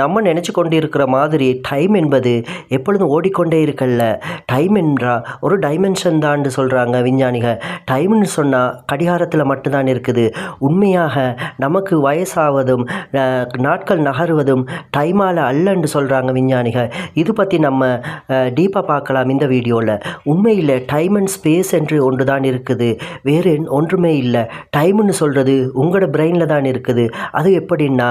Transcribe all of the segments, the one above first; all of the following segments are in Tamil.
நம்ம நினச்சி கொண்டு இருக்கிற மாதிரி டைம் என்பது எப்பொழுதும் ஓடிக்கொண்டே இருக்கல்ல. டைம் என்றா ஒரு டைமென்ஷன் தான் சொல்கிறாங்க விஞ்ஞானிகள். டைம்னு சொன்னால் கடிகாரத்தில் மட்டும்தான் இருக்குது. உண்மையாக நமக்கு வயசாவதும் நாட்கள் நகருவதும் டைமால் அல்லன்னு சொல்கிறாங்க விஞ்ஞானிகள். இது பற்றி நம்ம டீப்பாக பார்க்கலாம் இந்த வீடியோவில் உண்மையில் டைம் அண்ட் ஸ்பேஸ் என்று ஒன்று தான் இருக்குது. வேறு ஒன்றுமே இல்லை. டைம்னு சொல்கிறது உங்களோட பிரெயினில் தான் இருக்குது. அது எப்படின்னா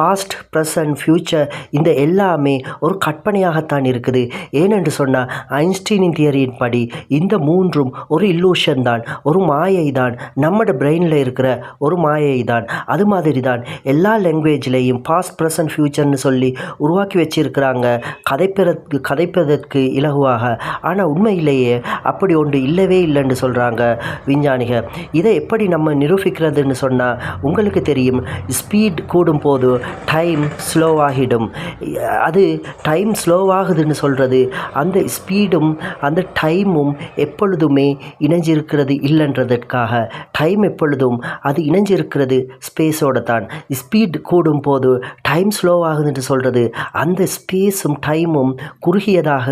பாஸ்ட் ப்ரெசன்ட் ஃப்யூச்சர் இந்த எல்லாமே ஒரு கற்பனையாகத்தான் இருக்குது. ஏனென்று சொன்னால் ஐன்ஸ்டீனின் தியரியின் படி இந்த மூன்றும் ஒரு இல்லூஷன் தான் ஒரு மாயை தான் நம்மட பிரெயினில் இருக்கிற ஒரு மாயை தான். அது மாதிரி தான் எல்லா லாங்குவேஜ்லேயும் பாஸ்ட் ப்ரெசன்ட் ஃப்யூச்சர்னு சொல்லி உருவாக்கி வச்சிருக்கிறாங்க. கதைப்பதற்கு கதைப்பதற்கு இலகுவாக. ஆனால் உண்மையிலேயே அப்படி ஒன்று இல்லவே இல்லைன்னு சொல்கிறாங்க விஞ்ஞானிகள். இதை எப்படி நம்ம நிரூபிக்கிறதுன்னு சொன்னால் உங்களுக்கு தெரியும் ஸ்பீட் கூடும் போது டைம் ஸ்லோவாகிடும் அது டைம் ஸ்லோவாகுதுன்னு சொல்கிறது அந்த ஸ்பீடும் அந்த டைமும் எப்பொழுதுமே இணைஞ்சிருக்கிறது இல்லைன்றதற்காக. டைம் எப்பொழுதும் அது இணைஞ்சிருக்கிறது ஸ்பேஸோட தான் ஸ்பீட் கூடும் போது டைம் ஸ்லோவாகுதுன்னு சொல்கிறது அந்த ஸ்பேஸும் டைமும் குறுகியதாக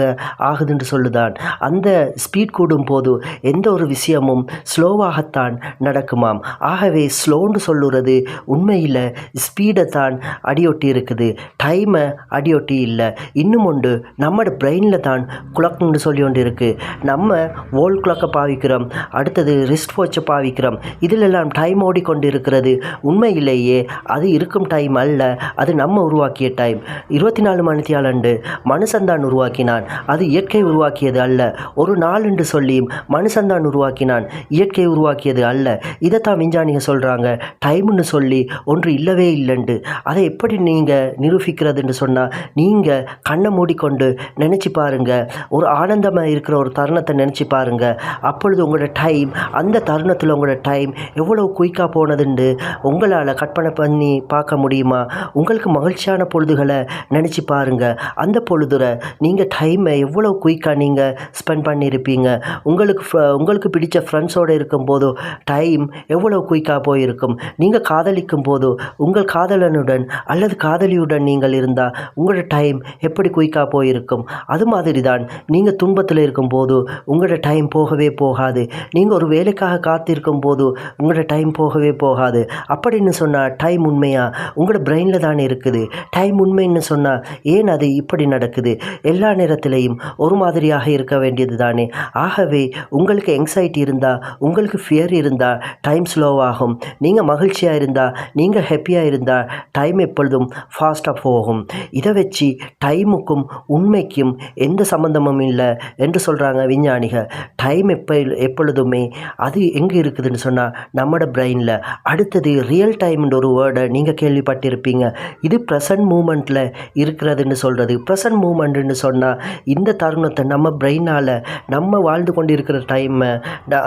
ஆகுதுன்னு சொல்லுதான். அந்த ஸ்பீட் கூடும் போது எந்த ஒரு விஷயமும் ஸ்லோவாகத்தான் நடக்குமாம். ஆகவே ஸ்லோன்னு சொல்லுறது உண்மையில் ஸ்பீடை தான் அடியொட்டி இருக்குது டைமை அடியொட்டி இல்லை. இன்னும் உண்டு நம்மளோட பிரெயினில் தான் குழக்கம்னு சொல்லி ஒன்று இருக்குது நம்ம ஓல் குளக்கை பாவிக்கிறோம் அடுத்தது ரிஸ்ட் வாட்சை பாவிக்கிறோம். இதிலெல்லாம் டைம் ஓடிக்கொண்டு இருக்கிறது உண்மையிலேயே அது இருக்கும் டைம் அல்ல அது நம்ம உருவாக்கிய டைம் இருபத்தி நாலு மணித்தியாலண்டு மனுஷந்தான் உருவாக்கினான். அது இயற்கை உருவாக்கியது அல்ல. ஒரு நாள் என்று சொல்லியும் மனுஷந்தான் உருவாக்கினான். இயற்கை உருவாக்கியது அல்ல. இதைத்தான் விஞ்ஞானிகள் சொல்கிறாங்க டைம்னு சொல்லி ஒன்று இல்லவே இல்லைண்டு. அதை எப்படி நீங்கள் நிரூபிக்கிறதுன்னு சொன்னால் நீங்கள் கண்ணை மூடிக்கொண்டு நினச்சி பாருங்க. ஒரு ஆனந்தமாக இருக்கிற ஒரு தருணத்தை நினச்சி பாருங்க. அப்பொழுது உங்களோட டைம் அந்த தருணத்தில் உங்களோட டைம் எவ்வளோ குயிக்காக போனதுண்டு உங்களால் கற்பனை பண்ணி பார்க்க முடியுமா? உங்களுக்கு மகிழ்ச்சியான பொழுதுகளை நினச்சி பாருங்க. அந்த பொழுதுல நீங்கள் டைமை எவ்வளோ குயிக்காக நீங்கள் ஸ்பெண்ட் பண்ணியிருப்பீங்க உங்களுக்கு உங்களுக்கு பிடிச்ச ஃப்ரெண்ட்ஸோடு இருக்கும்போது டைம் எவ்வளோ குயிக்காக போயிருக்கும்? நீங்கள் காதலிக்கும் போது உங்கள் காதலனுடன் அல்லது காதலியுடன் நீங்கள் இருந்தால் உங்களோட டைம் எப்படி குயிக்காக போயிருக்கும்? அது மாதிரி தான் நீங்கள் துன்பத்தில் இருக்கும்போது உங்களோட டைம் போகவே போகாது. நீங்கள் ஒரு வேலைக்காக காத்திருக்கும் போது உங்களோட டைம் போகவே போகாது. அப்படின்னு சொன்னால் டைம் உண்மையா? உங்களோட பிரெயினில் தானே இருக்குது. டைம் உண்மைன்னு சொன்னால் ஏன் அது இப்படி நடக்குது? எல்லா நேரத்திலையும் ஒரு மாதிரியாக இருக்க வேண்டியது தானே. ஆகவே உங்களுக்கு எங்ஸைட்டி இருந்தால் உங்களுக்கு ஃபியர் இருந்தால் டைம் ஸ்லோவாகும் நீங்கள் மகிழ்ச்சியாக இருந்தால் நீங்கள் ஹாப்பியாக இருந்தால் டைம் எப்பொழுதும் ஃபாஸ்ட்டாக போகும். இதை வச்சு டைமுக்கும் உண்மைக்கும் எந்த சம்மந்தமும் இல்லை என்று சொல்கிறாங்க விஞ்ஞானிகள். டைம் எப்போ எப்பொழுதுமே அது எங்கே இருக்குதுன்னு சொன்னால் நம்மளோட பிரெயினில் அடுத்தது ரியல் டைம்ன்ற ஒரு வேர்டை நீங்கள் கேள்விப்பட்டிருப்பீங்க. இது ப்ரெசன்ட் மூமெண்ட்டில் இருக்கிறதுன்னு சொல்கிறது ப்ரெசன்ட் மூமெண்ட்டுன்னு சொன்னால் இந்த தருணத்தை நம்ம பிரெயினால் நம்ம வாழ்ந்து கொண்டு இருக்கிற டைமை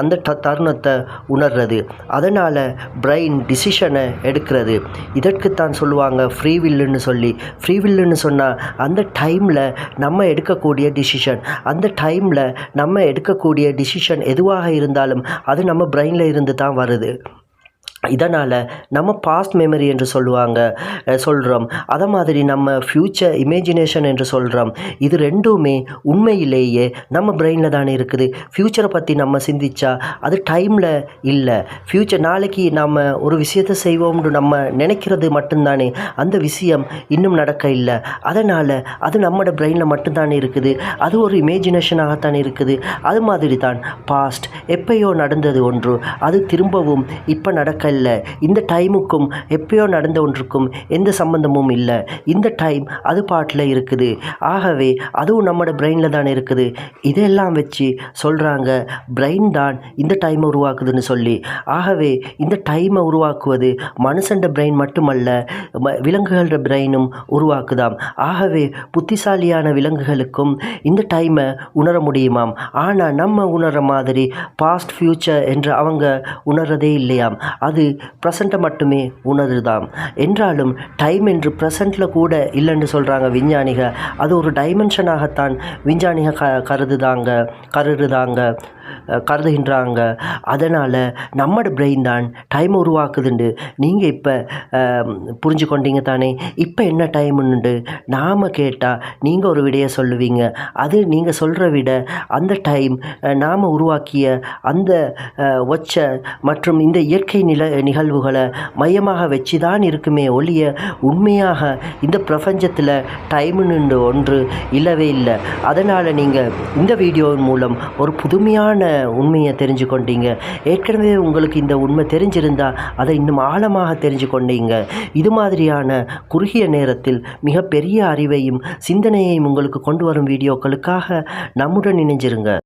அந்த தருணத்தை உணர்றது. அதனால் பிரெயின் டிசிஷனை எடுக்கிறது. இதற்குத்தான் சொல்லுவாங்க ஃப்ரீ வில்லுன்னு சொல்லி ஃப்ரீ வில்லுன்னு சொன்னால் அந்த டைமில் நம்ம எடுக்கக்கூடிய டிசிஷன் அந்த டைமில் நம்ம எடுக்கக்கூடிய டிசிஷன் எதுவாக இருந்தாலும் அது நம்ம பிரெயினில் இருந்து தான் வருது. இதனால் நம்ம பாஸ்ட் மெமரி என்று சொல்லுவாங்க சொல்கிறோம் அதை மாதிரி நம்ம ஃப்யூச்சர் இமேஜினேஷன் என்று சொல்கிறோம் இது ரெண்டுமே உண்மையிலேயே நம்ம பிரெயினில் தானே இருக்குது. ஃப்யூச்சரை பற்றி நம்ம சிந்திச்சா அது டைமில் இல்லை. ஃப்யூச்சர் நாளைக்கு நம்ம ஒரு விஷயத்தை செய்வோம்னு நம்ம நினைக்கிறது மட்டும்தானே. அந்த விஷயம் இன்னும் நடக்க இல்லை. அதனால் அது நம்மளோட பிரெயினில் மட்டும்தானே இருக்குது. அது ஒரு இமேஜினேஷனாகத்தானே இருக்குது. அது மாதிரி தான் பாஸ்ட் எப்பயோ நடந்தது ஒன்று. அது திரும்பவும் இப்போ நடக்க இல்லை இந்த டைமுக்கும் எப்பயோ நடந்த ஒன்றுக்கும் எந்த சம்பந்தமும் இல்லை. இந்த டைம் அது பாட்டில் இருக்குது. ஆகவே அதுவும் நம்மளோட பிரெயினில் தான் இருக்குது. இதெல்லாம் வச்சு சொல்கிறாங்க பிரெயின் தான் இந்த டைமை உருவாக்குதுன்னு சொல்லி. ஆகவே இந்த டைமை உருவாக்குவது மனுஷண்ட பிரெயின் மட்டுமல்ல விலங்குகளோட பிரெயினும் உருவாக்குதாம். ஆகவே புத்திசாலியான விலங்குகளுக்கும் இந்த டைமை உணர முடியுமாம். ஆனால் நம்ம உணர மாதிரி பாஸ்ட் ஃப்யூச்சர் என்று அவங்க உணர்றதே இல்லையாம். அது ப்ரெசண்ட்டை மட்டுமே உணருதாம் என்றாலும் டைம் என்று ப்ரெசண்ட்டில் கூட இல்லைன்னு சொல்கிறாங்க விஞ்ஞானிகள். அது ஒரு டைமென்ஷனாகத்தான் விஞ்ஞானிகள் க கருதுதாங்க கருதுதாங்க. கருதுகின்றாங்க. அதனால் நம்மட பிரெயின் தான் டைம் உருவாக்குதுண்டு. நீங்கள் இப்போ புரிஞ்சு கொண்டீங்க தானே? இப்போ என்ன டைமுன்னுண்டு நாம் கேட்டால் நீங்கள் ஒரு விடையை சொல்லுவீங்க. அது நீங்கள் சொல்கிற விட அந்த டைம் நாம் உருவாக்கிய அந்த ஒச்ச மற்றும் இந்த இயற்கை நில நிகழ்வுகளை மையமாக வச்சு தான் இருக்குமே ஒழிய உண்மையாக இந்த பிரபஞ்சத்தில் டைமுன்னு ஒன்று இல்லவே இல்லை. அதனால் நீங்கள் இந்த வீடியோவின் மூலம் ஒரு புதுமையான உண்மையை தெரிஞ்சு கொண்டீங்க ஏற்கனவே உங்களுக்கு இந்த உண்மை தெரிஞ்சிருந்தால் அதை இன்னும் ஆழமாக தெரிஞ்சு கொண்டீங்க இது மாதிரியான குறுகிய நேரத்தில் மிகப்பெரிய அறிவையும் சிந்தனையையும் உங்களுக்கு கொண்டு வரும் வீடியோக்களுக்காக நம்முடன் இணைஞ்சிருங்க.